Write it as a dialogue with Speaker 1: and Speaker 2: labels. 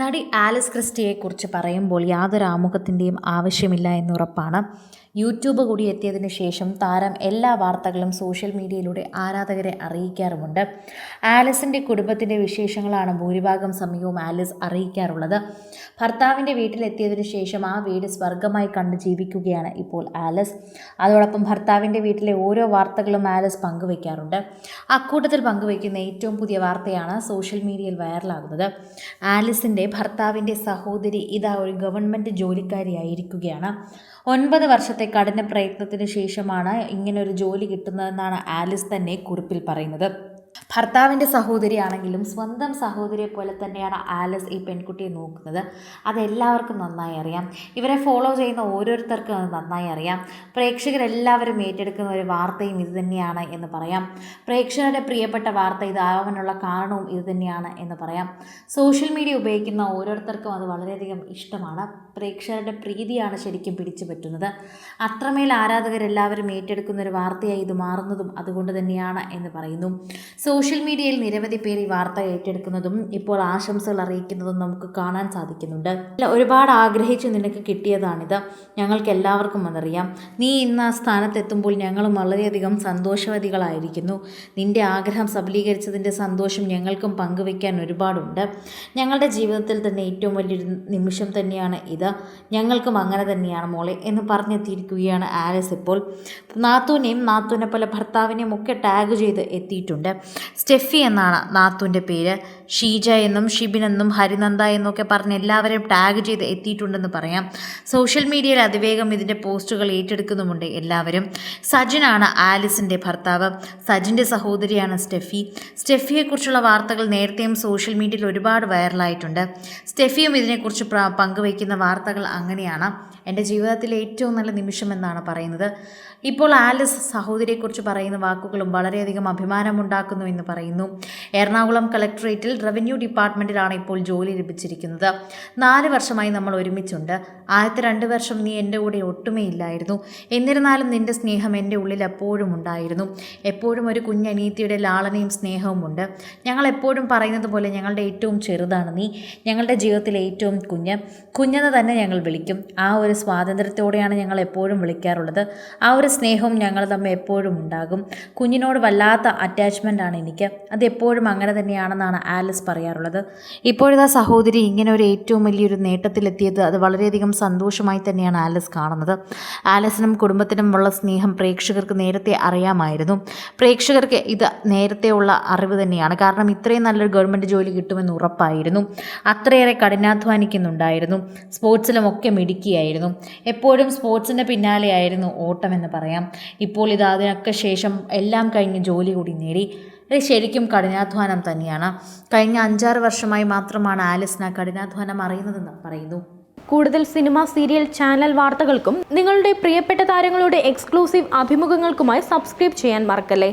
Speaker 1: നടി ആലിസ് ക്രിസ്റ്റിയെക്കുറിച്ച് പറയുമ്പോൾ യാതൊരു ആമുഖത്തിന്റെയും ആവശ്യമില്ല എന്നുറപ്പാണ്. യൂട്യൂബ് കൂടി എത്തിയതിന് ശേഷം താരം എല്ലാ വാർത്തകളും സോഷ്യൽ മീഡിയയിലൂടെ ആരാധകരെ അറിയിക്കാറുമുണ്ട്. ആലിസിന്റെ കുടുംബത്തിന്റെ വിശേഷങ്ങളാണ് ഭൂരിഭാഗം സമയവും ആലിസ് അറിയിക്കാറുള്ളത്. ഭർത്താവിന്റെ വീട്ടിലെത്തിയതിനു ശേഷം ആ വീട് സ്വർഗമായി കണ്ട് ജീവിക്കുകയാണ് ഇപ്പോൾ ആലിസ്. അതോടൊപ്പം ഭർത്താവിന്റെ വീട്ടിലെ ഓരോ വാർത്തകളും ആലിസ് പങ്കുവയ്ക്കാറുണ്ട് അക്കൂട്ടത്തിൽ പങ്കുവയ്ക്കുന്ന ഏറ്റവും പുതിയ വാർത്തയാണ് സോഷ്യൽ മീഡിയയിൽ വൈറലാകുന്നത്. ആലിസിന്റെ ഭർത്താവിന്റെ സഹോദരി ഇതാ ഒരു ഗവൺമെന്റ് ജോലിക്കാരിയായിരിക്കുകയാണ്. ഒൻപത് വർഷത്തെ കഠിന പ്രയത്നത്തിന് ശേഷമാണ് ഇങ്ങനൊരു ജോലി കിട്ടുന്നതെന്നാണ് ആലിസ് തന്നെ കുറിപ്പിൽ പറയുന്നത്. ഭർത്താവിന്റെ സഹോദരിയാണെങ്കിലും സ്വന്തം സഹോദരിയെ പോലെ തന്നെയാണ് ആലസ് ഈ പെൺകുട്ടിയെ നോക്കുന്നത്. അതെല്ലാവർക്കും നന്നായി അറിയാം. ഇവരെ ഫോളോ ചെയ്യുന്ന ഓരോരുത്തർക്കും അത് നന്നായി അറിയാം. പ്രേക്ഷകരെല്ലാവരും ഏറ്റെടുക്കുന്ന ഒരു വാർത്തയും ഇത് തന്നെയാണ് എന്ന് പറയാം. പ്രേക്ഷകരുടെ പ്രിയപ്പെട്ട വാർത്ത ഇതാവാനുള്ള കാരണവും ഇത് തന്നെയാണ് എന്ന് പറയാം. സോഷ്യൽ മീഡിയ ഉപയോഗിക്കുന്ന ഓരോരുത്തർക്കും അത് വളരെയധികം ഇഷ്ടമാണ്. പ്രേക്ഷകരുടെ പ്രീതിയാണ് ശരിക്കും പിടിച്ചു പറ്റുന്നത്. അത്രമേൽ ആരാധകരെല്ലാവരും ഏറ്റെടുക്കുന്ന ഒരു വാർത്തയായി ഇത് മാറുന്നതും അതുകൊണ്ട് തന്നെയാണ് എന്ന് പറയുന്നു. സോഷ്യൽ മീഡിയയിൽ നിരവധി പേർ ഈ വാർത്ത ഏറ്റെടുക്കുന്നതും ഇപ്പോൾ ആശംസകൾ അറിയിക്കുന്നതും നമുക്ക് കാണാൻ സാധിക്കുന്നുണ്ട്. ഒരുപാട് ആഗ്രഹിച്ച് നിനക്ക് കിട്ടിയതാണിത്. ഞങ്ങൾക്ക് എല്ലാവർക്കും അതറിയാം നീ ഇന്ന് ആ സ്ഥാനത്തെത്തുമ്പോൾ ഞങ്ങളും വളരെയധികം സന്തോഷവതികളായിരിക്കുന്നു. നിന്റെ ആഗ്രഹം സബലീകരിച്ചതിന്റെ സന്തോഷം ഞങ്ങൾക്കും പങ്കുവയ്ക്കാൻ ഒരുപാടുണ്ട്. ഞങ്ങളുടെ ജീവിതത്തിൽ തന്നെ ഏറ്റവും വലിയൊരു നിമിഷം തന്നെയാണ് ഇത്. ഞങ്ങൾക്കും അങ്ങനെ തന്നെയാണ് മോളെ എന്ന് പറഞ്ഞെത്തിയിരിക്കുകയാണ് ആലിസ് ഇപ്പോൾ. നാത്തൂനെയും നാത്തൂനെ പോലെ ഭർത്താവിനെയും ഒക്കെ ടാഗ് ചെയ്ത് എത്തിയിട്ടുണ്ട്. സ്റ്റെഫി എന്നാണ് നാത്തുവിന്റെ പേര്. ഷീജ എന്നും ഷിബിൻ എന്നും ഹരിനന്ദ എന്നൊക്കെ പറഞ്ഞ് എല്ലാവരെയും ടാഗ് ചെയ്ത് എത്തിയിട്ടുണ്ടെന്ന് പറയാം. സോഷ്യൽ മീഡിയയിൽ അതിവേഗം ഇതിന്റെ പോസ്റ്റുകൾ ഏറ്റെടുക്കുന്നുമുണ്ട് എല്ലാവരും. സജിനാണ് ആലിസിന്റെ ഭർത്താവ്. സജിന്റെ സഹോദരിയാണ് സ്റ്റെഫി. സ്റ്റെഫിയെക്കുറിച്ചുള്ള വാർത്തകൾ നേരത്തെയും സോഷ്യൽ മീഡിയയിൽ ഒരുപാട് വൈറലായിട്ടുണ്ട്. സ്റ്റെഫിയും ഇതിനെക്കുറിച്ച് പങ്കുവയ്ക്കുന്ന വാർത്തകൾ അങ്ങനെയാണ്. എന്റെ ജീവിതത്തിലെ ഏറ്റവും നല്ല നിമിഷം എന്നാണ് പറയുന്നത്. ഇപ്പോൾ ആലിസ് സഹോദരിയെക്കുറിച്ച് പറയുന്ന വാക്കുകളും വളരെയധികം അഭിമാനമുണ്ടാക്കുന്നു എന്ന് പറയുന്നു. എറണാകുളം കളക്ടറേറ്റിൽ റവന്യൂ ഡിപ്പാർട്ട്മെന്റിലാണ് ഇപ്പോൾ ജോലി ലഭിച്ചിരിക്കുന്നത്. നാല് വർഷമായി നമ്മൾ ഒരുമിച്ചുണ്ട്. ആദ്യത്തെ രണ്ട് വർഷം നീ എന്റെ കൂടെ ഒട്ടുമേ ഇല്ലായിരുന്നു. എന്നിരുന്നാലും നിന്റെ സ്നേഹം എന്റെ ഉള്ളിൽ എപ്പോഴും ഉണ്ടായിരുന്നു. എപ്പോഴും ഒരു കുഞ്ഞനീത്തിയുടെ ലാളനയും സ്നേഹവുമുണ്ട് ഞങ്ങൾ എപ്പോഴും പറയുന്നത് പോലെ ഞങ്ങളുടെ ഏറ്റവും ചെറുതാണ് നീ. ഞങ്ങളുടെ ജീവിതത്തിലെ ഏറ്റവും കുഞ്ഞ്. കുഞ്ഞെന്ന് തന്നെ ഞങ്ങൾ വിളിക്കും. ആ ഒരു സ്വാതന്ത്ര്യത്തോടെയാണ് ഞങ്ങൾ എപ്പോഴും വിളിക്കാറുള്ളത്. ആ ഒരു സ്നേഹവും ഞങ്ങൾ തമ്മിൽ എപ്പോഴും ഉണ്ടാകും. കുഞ്ഞിനോട് വല്ലാത്ത അറ്റാച്ച്മെന്റ് ആണ് എനിക്ക്. അത് എപ്പോഴും അങ്ങനെ തന്നെയാണെന്നാണ് ആലിസ് പറയാറുള്ളത്. ഇപ്പോഴത്തെ സഹോദരി ഇങ്ങനെ ഒരു ഏറ്റവും വലിയൊരു നേട്ടത്തിലെത്തിയത് അത് വളരെയധികം സന്തോഷമായി തന്നെയാണ് ആലിസ് കാണുന്നത്. ആലിസിനും കുടുംബത്തിനും ഉള്ള സ്നേഹം പ്രേക്ഷകർക്ക് നേരത്തെ അറിയാമായിരുന്നു. പ്രേക്ഷകർക്ക് ഇത് നേരത്തെ ഉള്ള അറിവ് തന്നെയാണ്. കാരണം ഇത്രയും നല്ലൊരു ഗവൺമെന്റ് ജോലി കിട്ടുമെന്ന് ഉറപ്പായിരുന്നു. അത്രയേറെ കഠിനാധ്വാനിക്കുന്നുണ്ടായിരുന്നു. സ്പോർട്സിലും ഒക്കെ മിടുക്കിയായിരുന്നു. എപ്പോഴും സ്പോർട്സിന്റെ പിന്നാലെയായിരുന്നു ഓട്ടം എന്ന് പറയാം. ഇപ്പോൾ ഇത് അതിനൊക്കെ ശേഷം എല്ലാം കഴിഞ്ഞ് ജോലി കൂടി നേടി. ഇത് ശരിക്കും കഠിനാധ്വാനം തന്നെയാണ്. കഴിഞ്ഞ അഞ്ചാറ് വർഷമായി മാത്രമാണ് ആലിസിന് കഠിനാധ്വാനം അറിയുന്നതെന്ന് പറയുന്നു.
Speaker 2: കൂടുതൽ സിനിമ സീരിയൽ ചാനൽ വാർത്തകൾക്കും നിങ്ങളുടെ പ്രിയപ്പെട്ട താരങ്ങളുടെ എക്സ്ക്ലൂസീവ് അഭിമുഖങ്ങൾക്കുമായി സബ്സ്ക്രൈബ് ചെയ്യാൻ മറക്കല്ലേ?